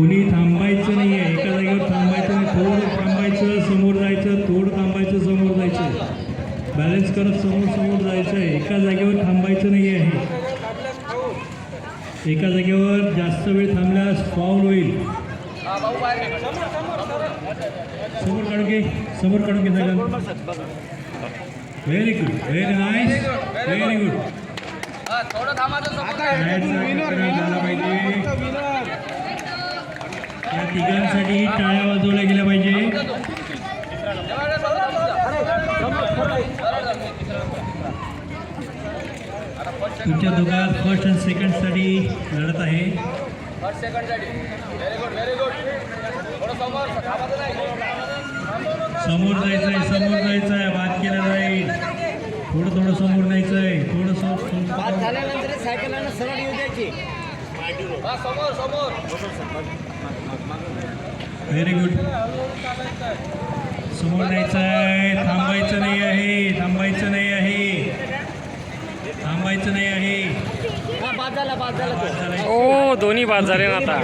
कोणी थांबायचं नाही आहे एका जागेवर थांबायचं नाही. थोडं थांबायचं समोर जायचं थोडं थांबायचं समोर जायचं. बॅलन्स करत समोर समोर जायचं आहे. एका जागेवर थांबायचं नाही आहे एका जागेवर जास्त वेळ थांबल्यास फाऊल होईल. समोर काढून घे. समोर काढून घे जागा very good very nice very good थोडं थांबायचं समोर झाला पाहिजे या तिघांसाठी टाळ्या वाजवल्या गेल्या पाहिजे. तुमच्या दोघात फर्स्ट अँड सेकंडसाठी लढत आहे. फर्स्ट सेकंडसाठी व्हेरी गुड व्हेरी गुड थोडं समोर समोर जायचं आहे समोर जायचं आहे बाद केला जाईल. थोडं थोडं समोर जायचं आहे थोडं समोर झाल्यानंतर सरळ येऊ द्यायची. व्हेरी गुड समोर न्यायचं आहे. थांबायचं नाही आहे. थांबायचं नाही आहे. थांबायचं नाही आहे. हा. ओ दोन्ही बाद झाले ना आता.